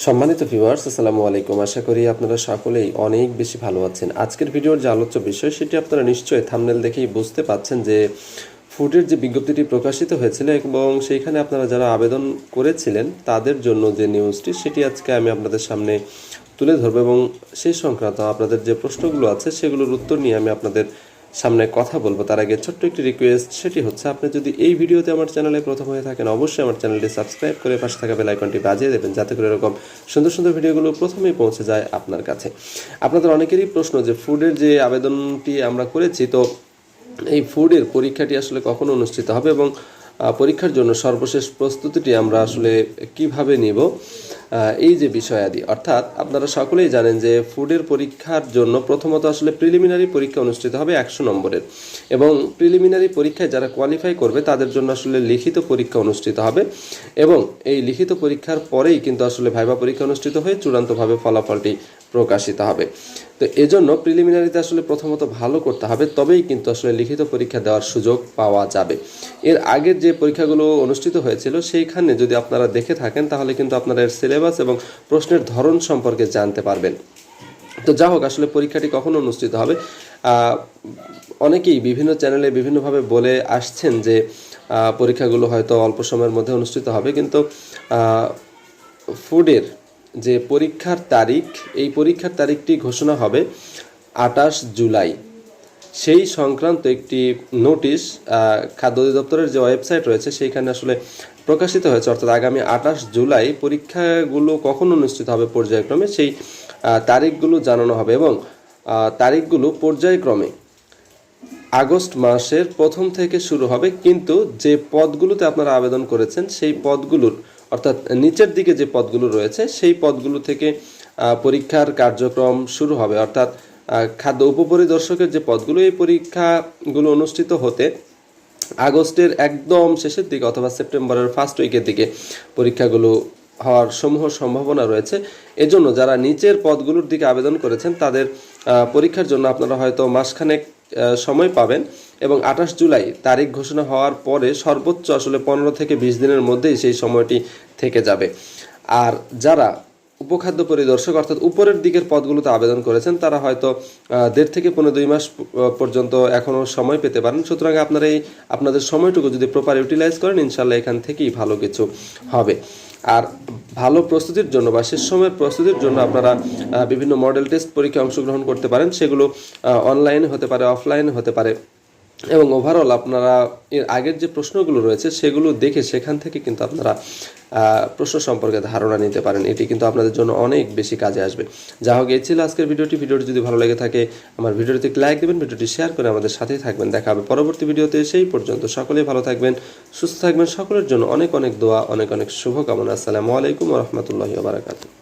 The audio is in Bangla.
সম্মানিত ভিউয়ার্স আসসালামু আলাইকুম। আশা করি আপনারা সকলেই অনেক বেশি ভালো আছেন। আজকের ভিডিওর যে আলোচ্য বিষয়, সেটি আপনারা নিশ্চয়ই থামনেল দেখেই বুঝতে পাচ্ছেন যে ফুডের যে বিজ্ঞপ্তিটি প্রকাশিত হয়েছিল এবং সেইখানে আপনারা যারা আবেদন করেছিলেন, তাদের জন্য যে নিউজটি সেটি আজকে আমি আপনাদের সামনে তুলে ধরবো এবং সেই সংক্রান্ত আপনাদের যে প্রশ্নগুলো আছে, সেগুলোর উত্তর নিয়ে আমি আপনাদের সামনে কথা বলব, তার আগে ছোট্ট একটি রিকোয়েস্ট সেটি হচ্ছে আপনি যদি এই ভিডিওতে আমার চ্যানেলে প্রথম হয়ে থাকেন, অবশ্যই আমার চ্যানেলটি সাবস্ক্রাইব করে পাশে থাকা বেল আইকনটি বাজিয়ে দেবেন, যাতে করে এরকম সুন্দর সুন্দর ভিডিওগুলো প্রথমেই পৌঁছে যায় আপনার কাছে। আপনাদের অনেকেরই প্রশ্ন যে ফুডের যে আবেদনটি আমরা করেছি, তো এই ফুডের পরীক্ষাটি আসলে কখন অনুষ্ঠিত হবে এবং পরীক্ষার জন্য সর্বশেষ প্রস্তুতিটি আমরা আসলে কীভাবে নিব? এই যে বিষয়াদি, অর্থাৎ আপনারা সকলেই জানেন যে ফুডের পরীক্ষার জন্য প্রথমত আসলে প্রিলিমিনারি পরীক্ষা অনুষ্ঠিত হবে একশো নম্বরের। এবং প্রিলিমিনারি পরীক্ষায় যারা কোয়ালিফাই করবে, তাদের জন্য আসলে লিখিত পরীক্ষা অনুষ্ঠিত হবে। এবং এই লিখিত পরীক্ষার পরেই কিন্তু আসলে ভাইবা পরীক্ষা অনুষ্ঠিত হয়ে চূড়ান্তভাবে ফলাফলটি প্রকাশিত হবে। তো এজন্য প্রিলিমিনারিতে আসলে প্রথমত ভালো করতে হবে, তবেই কিন্তু আসলে লিখিত পরীক্ষা দেওয়ার সুযোগ পাওয়া যাবে। এর আগের যে পরীক্ষাগুলো অনুষ্ঠিত হয়েছিল, সেইখানে যদি আপনারা দেখে থাকেন, তাহলে কিন্তু আপনারা এর সিলেবাস এবং প্রশ্নের ধরন সম্পর্কে জানতে পারবেন। তো যা হোক, আসলে পরীক্ষাটি কখন অনুষ্ঠিত হবে? অনেকেই বিভিন্ন চ্যানেলে বিভিন্নভাবে বলে আসছেন যে পরীক্ষাগুলো হয়তো অল্প সময়ের মধ্যে অনুষ্ঠিত হবে, কিন্তু ফুডের যে পরীক্ষার তারিখ, এই পরীক্ষার তারিখটি ঘোষণা হবে আটাশ জুলাই। সেই সংক্রান্ত একটি নোটিশ খাদ্য অধিদপ্তরের যে ওয়েবসাইট রয়েছে, সেইখানে আসলে প্রকাশিত হয়েছে। অর্থাৎ আগামী আটাশ জুলাই পরীক্ষাগুলো কখন অনুষ্ঠিত হবে পর্যায়ক্রমে, সেই তারিখগুলো জানানো হবে এবং তারিখগুলো পর্যায়ক্রমে আগস্ট মাসের প্রথম থেকে শুরু হবে, কিন্তু যে পদগুলোতে আপনারা আবেদন করেছেন, সেই পদগুলোর, অর্থাৎ নিচের দিকে যে পদগুলো রয়েছে, সেই পদগুলো থেকে পরীক্ষার কার্যক্রম শুরু হবে। অর্থাৎ খাদ্য উপপরিদর্শকের যে পদগুলো, এই পরীক্ষাগুলো অনুষ্ঠিত হতে আগস্টের একদম শেষের দিকে অথবা সেপ্টেম্বরের ফার্স্ট উইকের দিকে পরীক্ষাগুলো হওয়ার সমূহ সম্ভাবনা রয়েছে। এজন্য যারা নিচের পদগুলোর দিকে আবেদন করেছেন, তাদের পরীক্ষার জন্য আপনারা হয়তো মাসখানেক সময় পাবেন এবং আঠাশ জুলাই তারিখ ঘোষণা হওয়ার পরে সর্বোচ্চ আসলে পনেরো থেকে বিশ দিনের মধ্যেই সেই সময়টি থেকে যাবে। আর যারা উপখাদ্য পরিদর্শক, অর্থাৎ উপরের দিকের পদগুলোতে আবেদন করেছেন, তারা হয়তো দেড় থেকে পনেরো দুই মাস পর্যন্ত এখনও সময় পেতে পারেন। সুতরাং আপনারা এই, আপনাদের সময়টুকু যদি প্রপার ইউটিলাইজ করেন ইনশাল্লাহ এখান থেকেই ভালো কিছু হবে। আর ভালো প্রস্তুতির জন্য বা শেষ সময়ের প্রস্তুতির জন্য আপনারা বিভিন্ন মডেল টেস্ট পরীক্ষায় অংশগ্রহণ করতে পারেন। সেগুলো অনলাইনে হতে পারে অফলাইনে হতে পারে। এবং ওভারঅল আপনারা এর আগের যে প্রশ্নগুলো রয়েছে, সেগুলো দেখে সেখান থেকে কিন্তু আপনারা প্রশ্ন সম্পর্কে ধারণা নিতে পারেন। এটি কিন্তু আপনাদের জন্য অনেক বেশি কাজে আসবে। যা হোক, এই ছিল আজকের ভিডিওটি। ভিডিওটি যদি ভালো লেগে থাকে, আমার ভিডিওটিতে লাইক দেবেন, ভিডিওটি শেয়ার করে আমাদের সাথেই থাকবেন। দেখা হবে পরবর্তী ভিডিওতে, সেই পর্যন্ত সকলেই ভালো থাকবেন, সুস্থ থাকবেন। সকলের জন্য অনেক অনেক দোয়া, অনেক অনেক শুভকামনা। আসসালামু আলাইকুম রহমতুল্লাহি বারাকাতু